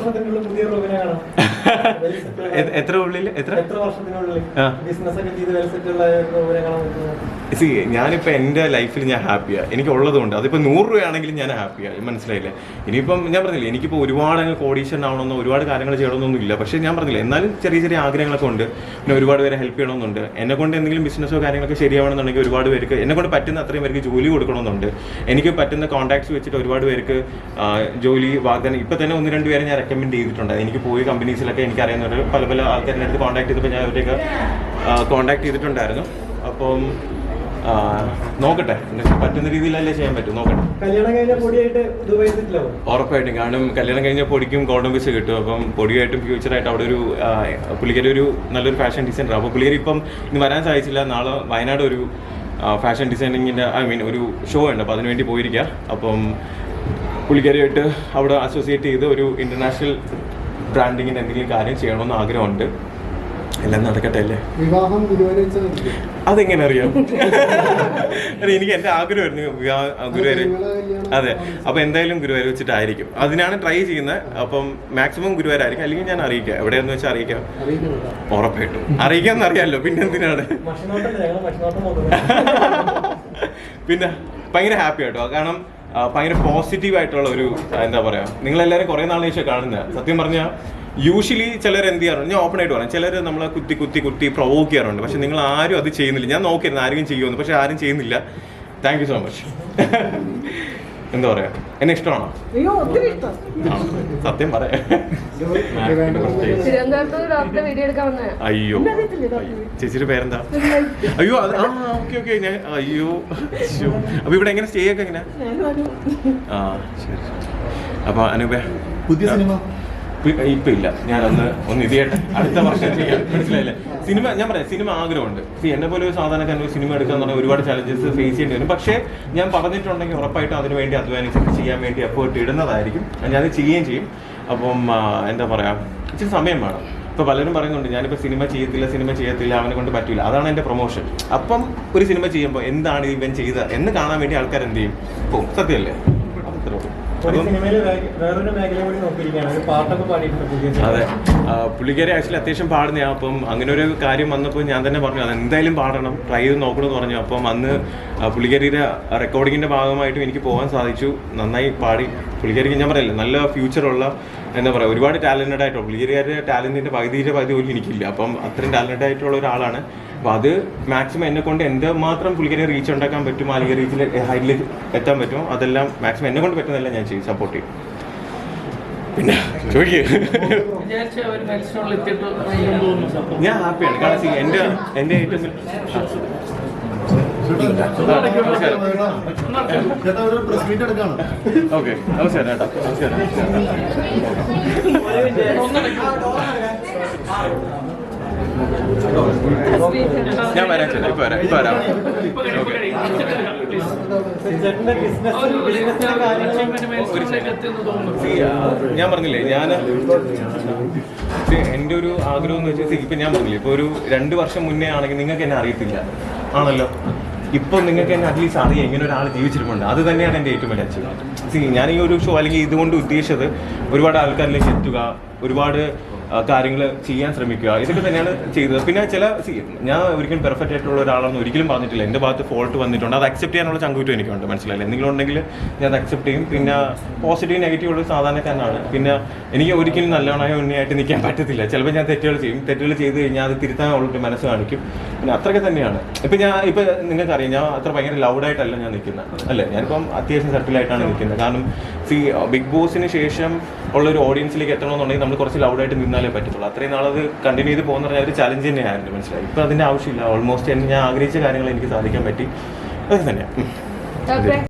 വർഷത്തിനുള്ളിൽ പുതിയ റൂമിനെ കാണാം. എത്ര ഉള്ളിൽ? എത്ര? എത്ര വർഷത്തിനുള്ളിൽ? ബിസിനസ് ഒക്കെ ചെയ്ത് വെൽ റോബിനെ കാണാൻ സി ഞാനിപ്പോൾ എന്റെ ലൈഫിൽ ഞാൻ ഹാപ്പിയാണ് എനിക്ക് ഉള്ളതുകൊണ്ട്. അതിപ്പോൾ നൂറ് രൂപയാണെങ്കിലും ഞാൻ ഹാപ്പിയാണ് മനസ്സിലായില്ലേ? ഇനിയിപ്പം ഞാൻ പറഞ്ഞില്ലേ എനിക്കിപ്പോൾ ഒരുപാട് അങ്ങ് കോഡീഷൻ ആവണമെന്നോ ഒരുപാട് കാര്യങ്ങൾ ചെയ്യണമെന്നൊന്നും ഇല്ല. പക്ഷേ ഞാൻ പറഞ്ഞില്ല എന്നാലും ചെറിയ ചെറിയ ആഗ്രഹങ്ങളൊക്കെ ഉണ്ട്. പിന്നെ ഒരുപാട് പേരെ ഹെൽപ്പ് ചെയ്യണമെന്നുണ്ട്. എന്നെ കൊണ്ട് എന്തെങ്കിലും ബിസിനസ്സോ കാര്യങ്ങളൊക്കെ ശരിയാവണമെന്നുണ്ടെങ്കിൽ ഒരുപാട് പേർക്ക് എന്നെ കൊണ്ട് പറ്റുന്ന അത്രയും പേർക്ക് ജോലി കൊടുക്കണമെന്നുണ്ട്. എനിക്ക് പറ്റുന്ന കോൺടാക്ട്സ് വെച്ചിട്ട് ഒരുപാട് പേർക്ക് ജോലി വാഗ്ദാനം. ഇപ്പം തന്നെ ഒന്ന് രണ്ട് പേരെ ഞാൻ റെക്കമെൻഡ് ചെയ്തിട്ടുണ്ട്. എനിക്ക് പോയി കമ്പനീസിലൊക്കെ എനിക്ക് അറിയുന്നവർ പല പല ആൾക്കാരുടെ അടുത്ത് കോൺടാക്ട് ചെയ്തപ്പോൾ ഞാൻ അവരെയൊക്കെ കോൺടാക്ട് ചെയ്തിട്ടുണ്ടായിരുന്നു. അപ്പം നോക്കട്ടെ. പറ്റുന്ന രീതിയിലല്ലേ ചെയ്യാൻ പറ്റും. നോക്കട്ടെ. കല്യാണം കഴിഞ്ഞ പൊടിയായിട്ട് ഉറപ്പായിട്ടും. കാരണം കല്യാണം കഴിഞ്ഞ പൊടിക്കും ഗോൾഡൻ ബിസ് കിട്ടും. അപ്പം പൊടിയായിട്ടും ഫ്യൂച്ചറായിട്ട് അവിടെ ഒരു പുള്ളിക്കാരി ഒരു നല്ലൊരു ഫാഷൻ ഡിസൈനർ അപ്പോൾ പുള്ളിക്കാരി ഇപ്പം ഇന്ന് വരാൻ സാധിച്ചില്ല. നാളെ വയനാട് ഒരു ഫാഷൻ ഡിസൈനിങ്ങിന്റെ ഐ മീൻ ഒരു ഷോ ഉണ്ട്. അപ്പോൾ അതിനുവേണ്ടി പോയിരിക്കുക അപ്പം പുള്ളിക്കാരിയായിട്ട് അവിടെ അസോസിയേറ്റ് ചെയ്ത് ഒരു ഇന്റർനാഷണൽ ബ്രാൻഡിങ്ങിന്റെ എന്തെങ്കിലും കാര്യം ചെയ്യണമെന്ന് ആഗ്രഹമുണ്ട്. എല്ലാം നടക്കട്ടെ അല്ലേ? വിവാഹം. അതെങ്ങനെ അറിയാം? അതെ എനിക്ക് എന്റെ ആഗ്രഹമായിരുന്നു ഗുരുവായൂർ അതെ. അപ്പൊ എന്തായാലും ഗുരുവായൂർ വെച്ചിട്ടായിരിക്കും. അതിനാണ് ട്രൈ ചെയ്യുന്നത്. അപ്പം മാക്സിമം ഗുരുവായൂരായിരിക്കും. അല്ലെങ്കിൽ ഞാൻ അറിയിക്കാം. എവിടെയെന്ന് വെച്ചാൽ അറിയിക്കാം? ഉറപ്പായിട്ടും. അറിയിക്കാന്ന് അറിയാമല്ലോ പിന്നെ എന്തിനാണ്? പിന്നെ ഭയങ്കര ഹാപ്പി ആട്ടോ. കാരണം ഭയങ്കര പോസിറ്റീവ് ആയിട്ടുള്ള ഒരു എന്താ പറയാ നിങ്ങളെല്ലാവരും കുറെ നാളിന് ശേഷം കാണുന്ന സത്യം പറഞ്ഞാൽ യൂഷ്വലി ചിലർ എന്ത് ചെയ്യാറുണ്ട് ഞാൻ ഓപ്പൺ ആയിട്ട് പറയാം. ചിലർ നമ്മളെ കുത്തി കുത്തി കുത്തി പ്രൊവോക്ക് ചെയ്യാറുണ്ട്. പക്ഷെ നിങ്ങൾ ആരും അത് ചെയ്യുന്നില്ല. ഞാൻ നോക്കിയിരുന്നു ആരെങ്കിലും ചെയ്യുമെന്ന് പക്ഷെ ആരും ചെയ്യുന്നില്ല. താങ്ക് യു സോ മച്ച് എന്താ പറയാ? എന്നെ ഇഷ്ടമാണോ? അയ്യോ ഒത്തിരി ഇഷ്ടം. സത്യം പറയാം ഇത് വേണ്ട വീഡിയോ എടുക്കാൻ വന്നേ അയ്യോ. ചേച്ചിയുടെ പേരെന്താ? അയ്യോ അത് ആ ഓക്കെ ഓക്കെ ഞാൻ അയ്യോ. അപ്പൊ ഇവിടെ എങ്ങനെ സ്റ്റേ ഒക്കെ എങ്ങനെ ആ ശരി ശരി. അപ്പൊ അനൂപ പുതിയ സിനിമ. ഇപ്പൊ ഇല്ല ഞാനൊന്ന് ഒന്ന് ഇത് ചെയ്യട്ടെ അടുത്ത വർഷം ചെയ്യാം. മനസ്സിലായില്ലേ? സിനിമ ഞാൻ പറയാം സിനിമ ആഗ്രഹമുണ്ട്. എന്നെ പോലെ ഒരു സാധാരണക്കാരൻ ഒരു സിനിമ എടുക്കാൻ പറഞ്ഞാൽ ഒരുപാട് ചലഞ്ചസ് ഫേസ് ചെയ്യേണ്ടി വരും. പക്ഷേ ഞാൻ പറഞ്ഞിട്ടുണ്ടെങ്കിൽ ഉറപ്പായിട്ട് അതിന് വേണ്ടി അധ്വാനിച്ച് ചെയ്യാൻ വേണ്ടി എഫേർട്ട് ഇടുന്നതായിരിക്കും. ഞാൻ ചെയ്യുകയും ചെയ്യും. അപ്പം എന്താ പറയാ ഇച്ചിരി സമയം വേണം. ഇപ്പൊ പലരും പറയുന്നുണ്ട് ഞാനിപ്പോ സിനിമ ചെയ്യത്തില്ല സിനിമ ചെയ്യത്തില്ല അവനെ കൊണ്ട് പറ്റില്ല അതാണ് എന്റെ പ്രൊമോഷൻ അപ്പം ഒരു സിനിമ ചെയ്യുമ്പോൾ എന്താണ് ഇവൻ ചെയ്ത എന്ന് കാണാൻ വേണ്ടി ആൾക്കാർ എന്ത് ചെയ്യും ഓ സത്യമല്ലേ അത്രേ അതെ. പുള്ളിക്കാരി ആക്ച്വലി അത്യാവശ്യം പാടുന്ന അപ്പം അങ്ങനെ ഒരു കാര്യം വന്നപ്പോൾ ഞാൻ തന്നെ പറഞ്ഞു അത് എന്തായാലും പാടണം. ട്രൈ ചെയ്ത് നോക്കണമെന്ന് പറഞ്ഞു. അപ്പം അന്ന് പുള്ളിക്കാരിയുടെ റെക്കോർഡിങ്ങിന്റെ ഭാഗമായിട്ടും എനിക്ക് പോകാൻ സാധിച്ചു. നന്നായി പാടി. പുള്ളിക്കാരിക്ക് ഞാൻ പറയില്ല നല്ല ഫ്യൂച്ചറുള്ള എന്താ പറയുക ഒരുപാട് ടാലന്റഡ് ആയിട്ടുള്ള പുള്ളിക്കാരിയുടെ ടാലന്റിന്റെ പകുതിയുടെ പകുതി പോലും എനിക്കില്ല. അപ്പം അത്രയും ടാലന്റഡ് ആയിട്ടുള്ള ഒരാളാണ്. അപ്പോൾ അത് മാക്സിമം എന്നെ കൊണ്ട് എന്ത് മാത്രം പുള്ളിക്കാരി റീച്ച് ഉണ്ടാക്കാൻ പറ്റും അല്ലെങ്കിൽ റീച്ചിൽ ഹൈറ്റിൽ എത്താൻ പറ്റുമോ അതെല്ലാം മാക്സിമം എന്നെ കൊണ്ട് പറ്റുന്നതെല്ലാം ഞാൻ ചെയ്യും സപ്പോർട്ട് ചെയ്യും. പിന്നെ ചോദിക്കും. ഞാൻ ഹാപ്പിയാണ് കാരണം എന്റെ എന്റെ ഏറ്റവും ഓക്കെ നമസ്കാരം ചേട്ടാ നമസ്കാരം. ഞാൻ വരാം ചേട്ടാ. ഇപ്പൊ വരാം. ഇപ്പൊ വരാം. ഓക്കെ. ഞാൻ പറഞ്ഞില്ലേ ഞാൻ എന്റെ ഒരു ആഗ്രഹം എന്ന് വെച്ചാൽ ഇപ്പൊ ഞാൻ പറഞ്ഞില്ലേ ഇപ്പൊ ഒരു രണ്ട് വർഷം മുന്നേ ആണെങ്കിൽ നിങ്ങൾക്ക് എന്നെ അറിയത്തില്ല. ആണല്ലോ? ഇപ്പൊ നിങ്ങൾക്ക് എന്നെ അറ്റ്ലീസ്റ്റ് അറിയാം ഇങ്ങനെ ഒരാൾ ജീവിച്ചിരിപ്പുണ്ട്. അത് തന്നെയാണ് എന്റെ ഏറ്റവും വലിയ അച്ചീവ്മെന്റ്. സി ഞാൻ ഈ ഒരു ഷോ അല്ലെങ്കിൽ ഇതുകൊണ്ട് ഉദ്ദേശിച്ചത് ഒരുപാട് ആൾക്കാരിലേക്ക് എത്തുക ഒരുപാട് കാര്യങ്ങൾ ചെയ്യാൻ ശ്രമിക്കുക. ഇതൊക്കെ തന്നെയാണ് ചെയ്തത്. പിന്നെ ചില ഞാൻ ഒരിക്കലും പെർഫെക്റ്റ് ആയിട്ടുള്ള ഒരാളാണെന്ന് ഒരിക്കലും പറഞ്ഞിട്ടില്ല. എന്റെ ഭാഗത്ത് ഫോൾട്ട് വന്നിട്ടുണ്ട്. അത് അക്സെപ്റ്റ് ചെയ്യാനുള്ള ചങ്കൂറ്റം എനിക്കുണ്ട്. മനസ്സിലായില്ല? എന്തെങ്കിലും ഉണ്ടെങ്കിൽ ഞാൻ അത് അക്സെപ്റ്റ് ചെയ്യും. പിന്നെ പോസിറ്റീവ് നെഗറ്റീവ് ഉള്ള സാധാരണ സാധാരണക്കാരനാണ്. പിന്നെ എനിക്ക് ഒരിക്കലും നല്ലവനായ ഉണ്ണിയായിട്ട് നിൽക്കാൻ പറ്റത്തില്ല. ചിലപ്പോൾ ഞാൻ തെറ്റുകൾ ചെയ്യും. തെറ്റുകൾ ചെയ്ത് കഴിഞ്ഞാൽ അത് തിരുത്താനുള്ളൊരു മനസ്സ് കാണിക്കും. പിന്നെ അത്രയൊക്കെ തന്നെയാണ്. ഇപ്പം ഞാൻ ഇപ്പം നിങ്ങൾക്കറിയാം ഞാൻ അത്ര ഭയങ്കര ലൗഡായിട്ടല്ല ഞാൻ നിൽക്കുന്നത്. അല്ലേ? ഞാനിപ്പം അത്യാവശ്യം സെറ്റിലായിട്ടാണ് നിൽക്കുന്നത്. കാരണം സി ബിഗ് ബോസിന് ശേഷം ഉള്ള ഒരു ഓഡിയൻസിലേക്ക് എത്തണമെന്നുണ്ടെങ്കിൽ നമ്മൾ കുറച്ച് ലൗഡായിട്ട് നിന്നാലേ പറ്റത്തുള്ളൂ. അത്രയും നാളത് കണ്ടിന്യൂ ചെയ്ത് പോകുന്ന പറഞ്ഞാൽ ഒരു ചലഞ്ച് തന്നെയായിരുന്നു മനസ്സിലായി? ഇപ്പം അതിന്റെ ആവശ്യമില്ല. ഓൾമോസ്റ്റ് ഞാൻ ആഗ്രഹിച്ച കാര്യങ്ങൾ എനിക്ക് സാധിക്കാൻ പറ്റി. അത് തന്നെയാണ്